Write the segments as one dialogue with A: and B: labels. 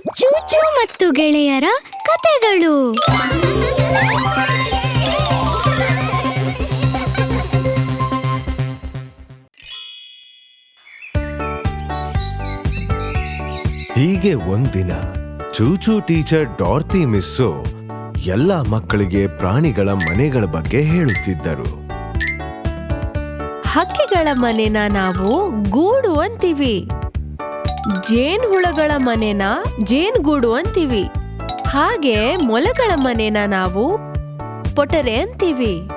A: ಚೂಚು ಮತ್ತು ಗೆಳೆಯರ ಕತೆಗಳು.
B: ಹೀಗೆ ಒಂದಿನ ಚೂಚು ಟೀಚರ್ ಡಾರ್ತಿ ಮಿಸ್ಸು ಎಲ್ಲ ಮಕ್ಕಳಿಗೆ ಪ್ರಾಣಿಗಳ ಮನೆಗಳ ಬಗ್ಗೆ ಹೇಳುತ್ತಿದ್ದರು.
C: ಹಕ್ಕಿಗಳ ಮನೆನ ನಾವು ಗೂಡು ಅಂತೀವಿ. ಜೇನ್ ಹುಳಗಳ ಮನೆನ ಜೇನುಗೂಡು ಅಂತೀವಿ. ಹಾಗೆ ಮೊಲಗಳ ಮನೆನ ನಾವು ಪೊಟರೆ ಅಂತೀವಿ.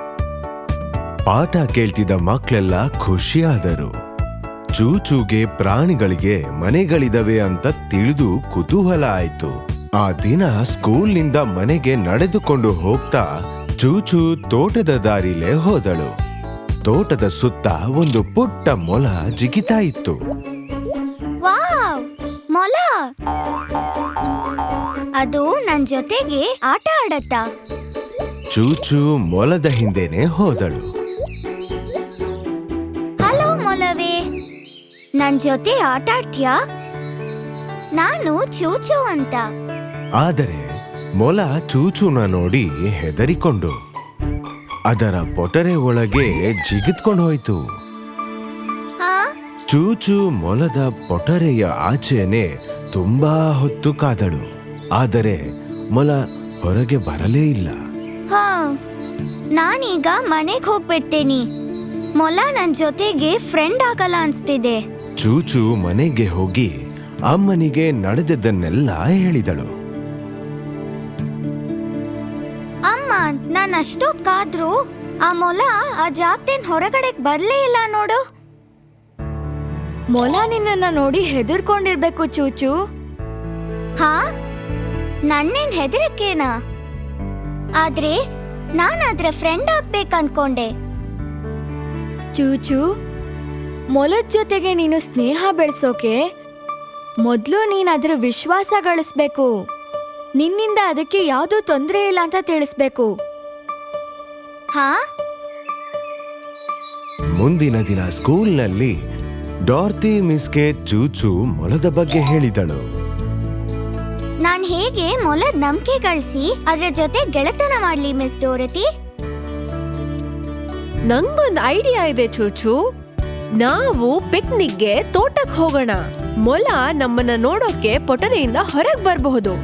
B: ಪಾಠ ಕೇಳ್ತಿದ್ದ ಮಕ್ಕಳೆಲ್ಲ ಖುಷಿಯಾದರು. ಚೂಚೂಗೆ ಪ್ರಾಣಿಗಳಿಗೆ ಮನೆಗಳಿದವೆ ಅಂತ ತಿಳಿದು ಕುತೂಹಲ ಆಯ್ತು. ಆ ದಿನ ಸ್ಕೂಲ್ನಿಂದ ಮನೆಗೆ ನಡೆದುಕೊಂಡು ಹೋಗ್ತಾ ಚೂಚು ತೋಟದ ದಾರಿಲೇ ಹೋದಳು. ತೋಟದ ಸುತ್ತ ಒಂದು ಪುಟ್ಟ ಮೊಲ ಜಿಗಿತಾ ಇತ್ತು.
A: ಮೊಲ ಅದು ನನ್ ಜೊತೆಗೆ ಆಟ ಆಡತ್ತ.
B: ಚೂಚು ಮೊಲದ ಹಿಂದೆನೆ ಹೋದಳು.
A: ಹಲೋ ಮೊಲವೇ ನನ್ ಜೊತೆ ಆಟ ಆಡ್ತೀಯಾ? ನಾನು ಚೂಚು ಅಂತ.
B: ಆದರೆ ಮೊಲ ಚೂಚುನ ನೋಡಿ ಹೆದರಿಕೊಂಡು ಅದರ ಪೊಟರೆ ಒಳಗೆ ಜಿಗಿದ್ಕೊಂಡು ಹೋಯ್ತು. ಚೂಚು ಮೊಲದ ಪೊಟರೆಯ ಆಚೆನೆ ತುಂಬಾ ಹೊತ್ತು ಕಾದಳು. ಆದರೆ ಮೊಲ ಹೊರಗೆ ಬರಲೇ ಇಲ್ಲ.
A: ಹಾ ನಾನೀಗ ಮನೆಗ್ ಹೋಗ್ಬಿಡ್ತೀನಿ. ಮೊಲ ನನ್ ಜೊತೆಗೆ ಫ್ರೆಂಡ್ ಆಗಲ್ಲ ಅನ್ಸ್ತಿದೆ.
B: ಚೂಚು ಮನೆಗೆ ಹೋಗಿ ಅಮ್ಮನಿಗೆ ನಡೆದದ್ದನ್ನೆಲ್ಲ ಹೇಳಿದಳು.
A: ಅಮ್ಮ ನಾನು ಅಷ್ಟೊತ್ ಕಾದ್ರು ಆ ಮೊಲ ಆ ಜಾಗದಿಂದ ಹೊರಗಡೆ ಬರಲೇ ಇಲ್ಲ ನೋಡು.
D: ಮೊಲ ನಿನ್ನ ನೋಡಿ ಹೆದರ್ಕೊಂಡಿರ್ಬೇಕು ಚೂಚು.
A: ಹಾ? ನನ್ನೇನ್ ಹೆದರಿಕೆನಾ ಆದ್ರೆ ನಾನ್ ಅದ್ರ ಫ್ರೆಂಡ್ ಆಗ್ಬೇಕು ಅನ್ಕೊಂಡೆ
D: ಚೂಚು ಮೊಲದ ಜೊತೆಗೆ ನೀನು ಸ್ನೇಹ ಬೆಳೆಸೋಕೆ ಮೊದಲು ನೀನ್ ಅದರ ವಿಶ್ವಾಸ ಗಳಿಸ್ಬೇಕು. ನಿನ್ನಿಂದ ಅದಕ್ಕೆ ಯಾವುದೂ ತೊಂದರೆ ಇಲ್ಲ ಅಂತ ತಿಳಿಸ್ಬೇಕು.
A: ಹಾ?
B: ಮುಂದಿನ ದಿನ ಸ್ಕೂಲ್ನಲ್ಲಿ ಡಾರ್ತಿ ಮಿಸ್ಗೆ ಚೂಚು ಮೊಲದ ಬಗ್ಗೆ ಹೇಳಿದಳು.
A: ನಾನ್ ಹೇಗೆ ಮೊಲದ ನಂಬಿಕೆ ಗಳಿಸಿ ಅದರ ಜೊತೆ ಗೆಳೆತನ ಮಾಡ್ಲಿ ಮಿಸ್ ಡೋರತಿ?
C: ನಂಗೊಂದ್ ಐಡಿಯಾ ಇದೆ ಚೂಚು. ನಾವು ಪಿಕ್ನಿಕ್ಗೆ ತೋಟಕ್ ಹೋಗೋಣ. ಮೊಲ ನಮ್ಮನ್ನ ನೋಡೋಕೆ ಪೊಟರೆಯಿಂದ ಹೊರಗ್ ಬರಬಹುದು.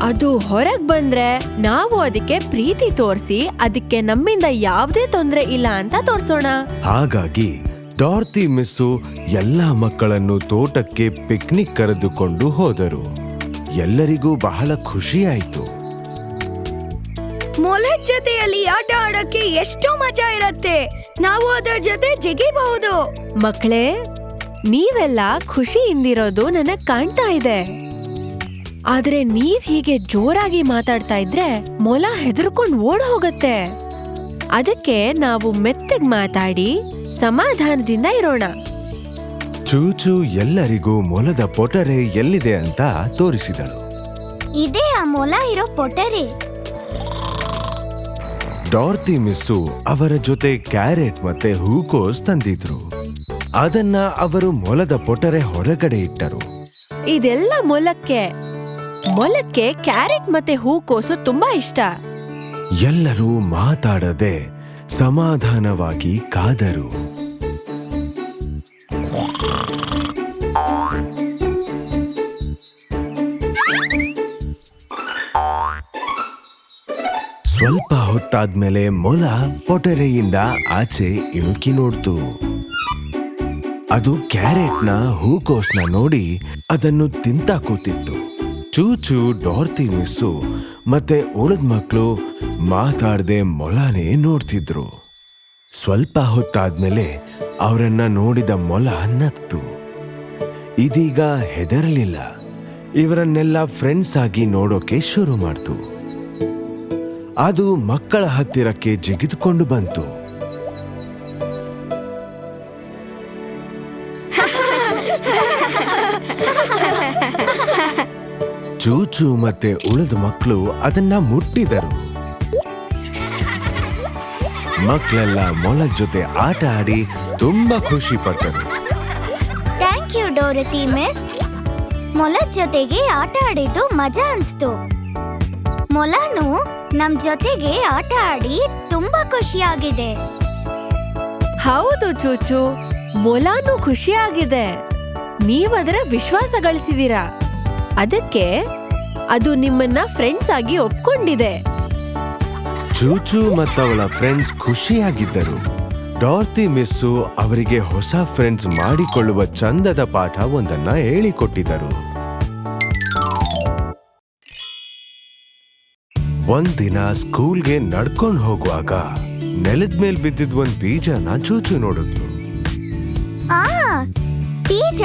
C: ಅದು ಹೊರಗ್ ಬಂದ್ರೆ ನಾವು ಅದಕ್ಕೆ ಪ್ರೀತಿ ತೋರಿಸಿ ಅದಕ್ಕೆ ನಮ್ಮಿಂದ ಯಾವುದೇ ತೊಂದ್ರೆ ಇಲ್ಲ ಅಂತ ತೋರ್ಸೋಣ.
B: ಹಾಗಾಗಿ ಡಾರ್ತಿ ಮಿಸ್ಸು ಎಲ್ಲ ಮಕ್ಕಳನ್ನು ತೋಟಕ್ಕೆ ಪಿಕ್ನಿಕ್ ಕರೆದುಕೊಂಡು ಹೋದರು. ಎಲ್ಲರಿಗೂ ಬಹಳ ಖುಷಿಯಾಯಿತು.
D: ಮೊಲದ ಜೊತೆಯಲ್ಲಿ ಆಟ ಆಡೋಕೆ ಎಷ್ಟು ಮಜಾ ಇರತ್ತೆ. ನಾವು ಅದರ ಜೊತೆ ಜಿಗಿಬಹುದು.
C: ಮಕ್ಕಳೇ, ನೀವೆಲ್ಲ ಖುಷಿಯಿಂದಿರೋದು ನನಗೆ ಕಾಣ್ತಾ ಇದೆ. ಆದ್ರೆ ನೀವ್ ಹೀಗೆ ಜೋರಾಗಿ ಮಾತಾಡ್ತಾ ಇದ್ರೆ ಮೊಲ ಹೆದರ್ಕೊಂಡು ಓಡ್ ಹೋಗತ್ತೆ ಅದಕ್ಕೆ ನಾವು ಮೆತ್ತಗ್ ಮಾತಾಡಿ ಸಮಾಧಾನದಿಂದ ಇರೋಣ.
B: ಚೂಚು ಎಲ್ಲರಿಗೂ ಮೊಲದ ಪೊಟರೆ ಎಲ್ಲಿದೆ ಅಂತ ತೋರಿಸಿದಳು.
A: ಇದೇ ಆ ಮೊಲ ಇರೋ ಪೊಟರೆ.
B: ಡಾರ್ತಿ ಮಿಸ್ಸು ಅವರ ಜೊತೆ ಕ್ಯಾರೆಟ್ ಮತ್ತೆ ಹೂಕೋಸ್ ತಂದಿದ್ರು. ಅದನ್ನ ಅವರು ಮೊಲದ ಪೊಟರೆ ಹೊರಗಡೆ ಇಟ್ಟರು.
C: ಇದೆಲ್ಲ ಮೊಲಕ್ಕೆ. ಮೊಲಕ್ಕೆ ಕ್ಯಾರೆಟ್ ಮತ್ತೆ ಹೂಕೋಸು ತುಂಬಾ ಇಷ್ಟ.
B: ಎಲ್ಲರೂ ಮಾತಾಡದೆ ಸಮಾಧಾನವಾಗಿ ಕಾದರು. ಸ್ವಲ್ಪ ಹೊತ್ತಾದ್ಮೇಲೆ ಮೊಲ ಪೊಟರೆಯಿಂದ ಆಚೆ ಇಣುಕಿ ನೋಡ್ತು. ಅದು ಕ್ಯಾರೆಟ್ನ ಹೂಕೋಸ್ನ ನೋಡಿ ಅದನ್ನು ತಿಂತ ಕೂತಿತ್ತು. ಚೂಚು, ಡಾರ್ತಿ, ಮಿಸ್ಸು ಮತ್ತೆ ಉಳಿದ ಮಕ್ಕಳು ಮಾತಾಡದೆ ಮೊಲನೇ ನೋಡ್ತಿದ್ರು. ಸ್ವಲ್ಪ ಹೊತ್ತಾದ್ಮೇಲೆ ಅವರನ್ನ ನೋಡಿದ ಮೊಲ ನಕ್ತು. ಇದೀಗ ಹೆದರಲಿಲ್ಲ. ಇವರನ್ನೆಲ್ಲ ಫ್ರೆಂಡ್ಸ್ ಆಗಿ ನೋಡೋಕೆ ಶುರು ಮಾಡ್ತು. ಅದು ಮಕ್ಕಳ ಹತ್ತಿರಕ್ಕೆ ಜಿಗಿದುಕೊಂಡು ಬಂತು. ಚೂಚು ಮತ್ತೆ ಉಳಿದ ಮಕ್ಕಳು ಅದನ್ನ ಮುಟ್ಟಿದರು. ಮಕ್ಕಳೆಲ್ಲ ಮೊಲದ ಜೊತೆ ಆಟ ಆಡಿ ತುಂಬಾ ಖುಷಿ ಪಟ್ಟರು.
A: Thank you Dorothy miss. ಮೊಲದ ಜೊತೆಗೆ ಆಟ ಆಡಿದ್ದು ಮಜಾ ಅನ್ಸ್ತು. ಮೊಲನು ನಮ್ ಜೊತೆಗೆ ಆಟ ಆಡಿ ತುಂಬಾ ಖುಷಿಯಾಗಿದೆ
C: ಹೌದು ಚೂಚು ಮೊಲಾನು ಖುಷಿಯಾಗಿದೆ ನೀವದರ ವಿಶ್ವಾಸ ಗಳಿಸಿದೀರಾ? ಅದಕ್ಕೆ ಅದು ನಿಮ್ಮನ್ನ ಫ್ರೆಂಡ್ಸ್ ಆಗಿ ಒಪ್ಕೊಂಡಿದೆ.
B: ಚೂಚು ಮತ್ತವಳ ಫ್ರೆಂಡ್ಸ್ ಖುಷಿಯಾಗಿದ್ದರು. ಡಾರ್ತಿ ಮಿಸ್ಸು ಅವರಿಗೆ ಹೊಸ ಫ್ರೆಂಡ್ಸ್ ಮಾಡಿಕೊಳ್ಳುವ ಚಂದದ ಪಾಠ ಒಂದನ್ನ ಹೇಳಿಕೊಟ್ಟಿದ್ದರು. ಒಂದಿನ ಸ್ಕೂಲ್ಗೆ ನಡ್ಕೊಂಡು ಹೋಗುವಾಗ ನೆಲದ ಮೇಲೆ ಬಿದ್ದಿದ್ ಒಂದ್ ಬೀಜನ ಚೂಚು ನೋಡಿದ್ಲು
A: ಆ ಬೀಜ.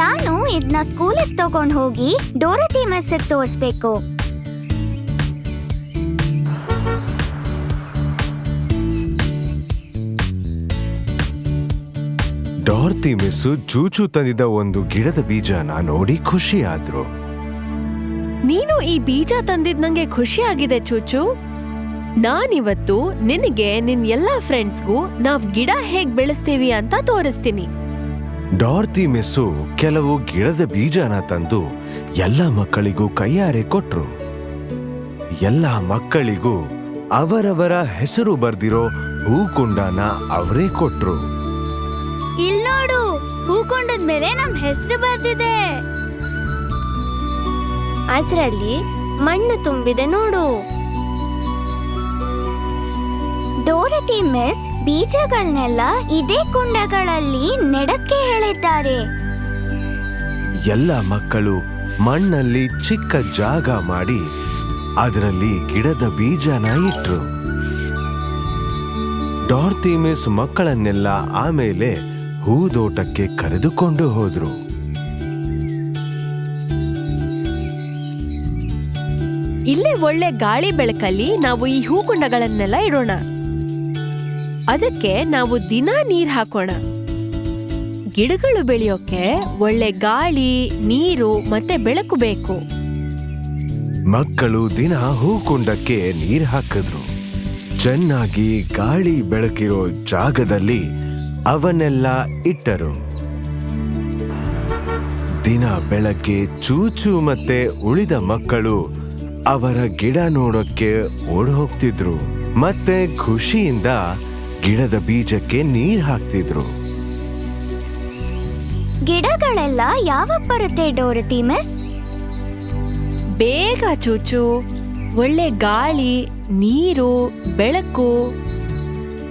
A: ನಾನು ಇದನ್ನ ಸ್ಕೂಲಿಗೆ ತಗೊಂಡು ಹೋಗಿ ಡೋರತಿ ಮೆಸ್ಸಿಗೆ ತೋರಿಸ್ಬೇಕು.
B: ಡಾರ್ತಿ ಮಿಸ್ಸು ಚೂಚು ತಂದಿದ್ದ ಒಂದು ಗಿಡದ ಬೀಜನ ನೋಡಿ ಖುಷಿ ಆದ್ರು
C: ನೀನು ಈ ಬೀಜ ತಂದಿದ್ ನಂಗೆ ಖುಷಿಯಾಗಿದೆ ಚೂಚು. ನಾನಿವತ್ತು ನಿನಗೆ ನಿನ್ ಎಲ್ಲಾ ಫ್ರೆಂಡ್ಸ್ಗೂ ನಾವ್ ಗಿಡ ಹೇಗ್ ಬೆಳೆಸ್ತೀವಿ ಅಂತ ತೋರಿಸ್ತೀನಿ.
B: ಡಾರ್ತಿ ಮೆಸ್ಸು ಕೆಲವು ಗಿಡದ ಬೀಜನ ತಂದು ಎಲ್ಲ ಮಕ್ಕಳಿಗೂ ಕೈಯಾರೆ ಕೊಟ್ರು. ಎಲ್ಲ ಮಕ್ಕಳಿಗೂ ಅವರವರ ಹೆಸರು ಬರ್ದಿರೋ ಹೂಕುಂಡನ ಅವರೇ ಕೊಟ್ರು.
A: ನೋಡು, ಹೂಕುಂಡದ ಮೇಲೆ ನಮ್ ಹೆಸರು ಬರ್ದಿದೆ.
D: ಅದರಲ್ಲಿ ಮಣ್ಣು ತುಂಬಿದೆ ನೋಡು.
A: ಡೋರತಿ ಮಿಸ್ ಬೀಜಗಳನ್ನೆಲ್ಲ ಇದೇ ಕುಂಡಗಳಲ್ಲಿ ನೆಡಕ್ಕೆ ಹೇಳಿದ್ದಾರೆ
B: ಎಲ್ಲ ಮಕ್ಕಳು ಮಣ್ಣಲ್ಲಿ ಚಿಕ್ಕ ಜಾಗ ಮಾಡಿ ಅದರಲ್ಲಿ ಗಿಡದ ಬೀಜನ ಇಟ್ರು. ಡಾರ್ತಿ ಮಿಸ್ ಮಕ್ಕಳನ್ನೆಲ್ಲ ಆಮೇಲೆ ಹೂದೋಟಕ್ಕೆ ಕರೆದುಕೊಂಡು ಹೋದ್ರು.
C: ಇಲ್ಲೇ ಒಳ್ಳೆ ಗಾಳಿ ಬೆಳಕಲ್ಲಿ ನಾವು ಈ ಹೂಕುಂಡಗಳನ್ನೆಲ್ಲ ಇಡೋಣ. ಅದಕ್ಕೆ ನಾವು ದಿನ ನೀರ್ ಹಾಕೋಣ. ಗಿಡಗಳು ಬೆಳೆಯೋಕೆ ಒಳ್ಳೆ ಗಾಳಿ, ನೀರು ಮತ್ತೆ ಬೆಳಕು ಬೇಕು.
B: ಮಕ್ಕಳು ದಿನ ಹೂಕುಂಡಕ್ಕೆ ನೀರ್ ಹಾಕಿದ್ರು. ಚೆನ್ನಾಗಿ ಗಾಳಿ ಬೆಳಕಿರೋ ಜಾಗದಲ್ಲಿ ಅವನ್ನೆಲ್ಲ ಇಟ್ಟರು. ದಿನ ಬೆಳಗ್ಗೆ ಚೂಚು ಮತ್ತೆ ಉಳಿದ ಮಕ್ಕಳು ಅವರ ಗಿಡ ನೋಡೋಕ್ಕೆ ಓಡ್ ಹೋಗ್ತಿದ್ರು ಮತ್ತೆ ಖುಷಿಯಿಂದ ಗಿಡದ ಬೀಜಕ್ಕೆ ನೀರ್ ಹಾಕ್ತಿದ್ರು.
A: ಗಿಡಗಳೆಲ್ಲ ಯಾವಾಗ ಬರುತ್ತೆ ಡೋರತಿ ಮಿಸ್?
C: ಬೇಗ ಚೂಚು. ಒಳ್ಳೆ ಗಾಳಿ ನೀರು ಬೆಳಕು.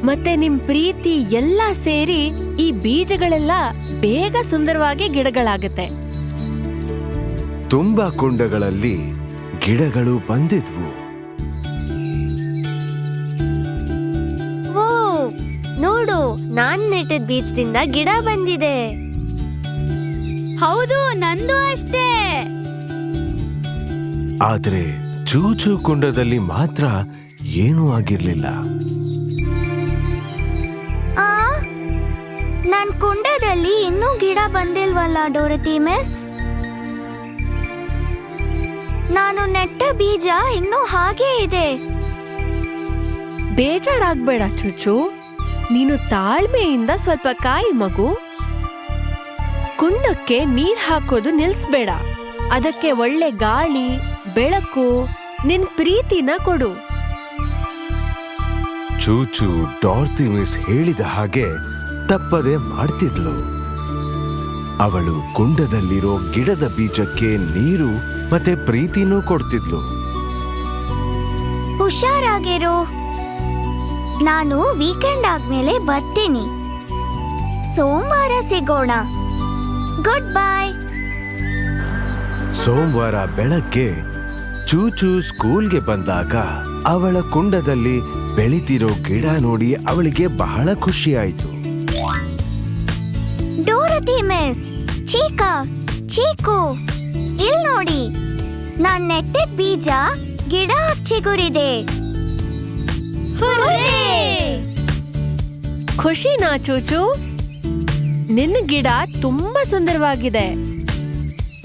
C: ಮತ್ತೆ ನಿಮ್ ಪ್ರೀತಿ ಎಲ್ಲ ಸೇರಿ ಈ ಬೀಜಗಳೆಲ್ಲ ಬೇಗ ಸುಂದರವಾಗಿ ಗಿಡಗಳಾಗುತ್ತೆ.
B: ತುಂಬಾ ಕುಂಡಗಳಲ್ಲಿ ಗಿಡಗಳು ಬಂದಿದ್ವು.
D: ನಾನ್ ನೆಟ್ಟಿದ್ ಬೀಜದಿಂದ ಗಿಡ ಬಂದಿದೆ.
A: ಹೌದು ನಂದು ಅಷ್ಟೇ.
B: ಆದ್ರೆ ಚೂಚು ಕುಂಡದಲ್ಲಿ ಮಾತ್ರ ಏನೂ ಆಗಿರ್ಲಿಲ್ಲ.
A: ಆ ನನ್ ಕುಂಡದಲ್ಲಿ ಇನ್ನೂ ಗಿಡ ಬಂದಿಲ್ವಲ್ಲ ಡೋರತಿ ಮಿಸ್? ನಾನು ನೆಟ್ಟ ಬೀಜ ಇನ್ನೂ ಹಾಗೇ ಇದೆ.
C: ಬೇಜಾರಾಗ್ಬೇಡ ಚುಚ್ಚು ನೀನು ತಾಳ್ಮೆಯಿಂದ ಸ್ವಲ್ಪ ಕಾಯಿ ಮಗು. ಕುಂಡಕ್ಕೆ ನೀರ್ ಹಾಕೋದು ನಿಲ್ಸ್ಬೇಡ. ಅದಕ್ಕೆ ಒಳ್ಳೆ ಗಾಳಿ ಬೆಳಕು ನಿನ್ ಪ್ರೀತಿನ ಕೊಡು.
B: ಚೂಚು ಡಾರ್ತಿ ಮಿಸ್ ಹೇಳಿದ ಹಾಗೆ ತಪ್ಪದೆ ಮಾಡ್ತಿದ್ಲು. ಅವಳು ಕುಂಡದಲ್ಲಿರೋ ಗಿಡದ ಬೀಜಕ್ಕೆ ನೀರು ಮತ್ತೆ ಪ್ರೀತಿನೂ ಕೊಡ್ತಿದ್ಲು.
A: ಹುಷಾರಾಗಿರು. ನಾನು ವೀಕೆಂಡ್ ಆದ್ಮೇಲೆ ಬರ್ತೀನಿ. ಸೋಮವಾರ ಸಿಗೋಣ. ಗುಡ್ ಬಾಯ್
B: ಸೋಮವಾರ ಬೆಳಗ್ಗೆ ಚೂಚು ಸ್ಕೂಲ್ಗೆ ಬಂದಾಗ ಅವಳ ಕುಂಡದಲ್ಲಿ ಬೆಳಿತಿರೋ ಗಿಡ ನೋಡಿ ಅವಳಿಗೆ ಬಹಳ ಖುಷಿಯಾಯಿತು.
A: ಡೋರತಿ ಮಿಸ್ ಚೀಕ ಚೀಕು ಇಲ್ ನೋಡಿ. ನಾನ್ ನೆಟ್ಟಿದ್ ಬೀಜ ಗಿಡ ಚಿಗುರಿದೆ.
C: ಖುಷಿನಾ ಚೂಚು? ನಿನ್ನ ಗಿಡ ತುಂಬಾ ಸುಂದರವಾಗಿದೆ.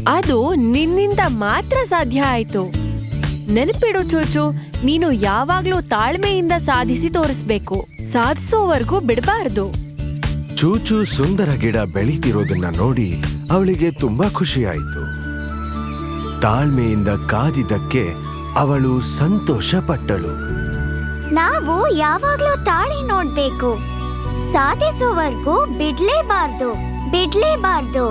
C: ಅದು ನಿನ್ನಿಂದ ಮಾತ್ರ ಸಾಧ್ಯ ಆಯ್ತು. ನೆನಪಿಡು ಚೂಚು ನೀನು ಯಾವಾಗ್ಲೂ ತಾಳ್ಮೆಯಿಂದ ಸಾಧಿಸಿ ತೋರಿಸ್ಬೇಕು. ಸಾಧಿಸೋವರೆಗೂ ಬಿಡಬಾರ್ದು.
B: ಚೂಚು ಸುಂದರ ಗಿಡ ಬೆಳೀತಿರೋದನ್ನ ನೋಡಿ ಅವಳಿಗೆ ತುಂಬಾ ಖುಷಿಯಾಯಿತು ತಾಳ್ಮೆಯಿಂದ ಕಾದಿದ್ದಕ್ಕೆ ಅವಳು ಸಂತೋಷ ಪಟ್ಟಳು
A: ನಾವು ಯಾವಾಗ್ಲೂ ತಾಳಿ ನೋಡ್ಬೇಕು. ಸಾಧಿಸುವವರೆಗೂ ಬಿಡ್ಲೇಬಾರ್ದು ಬಿಡ್ಲೇಬಾರ್ದು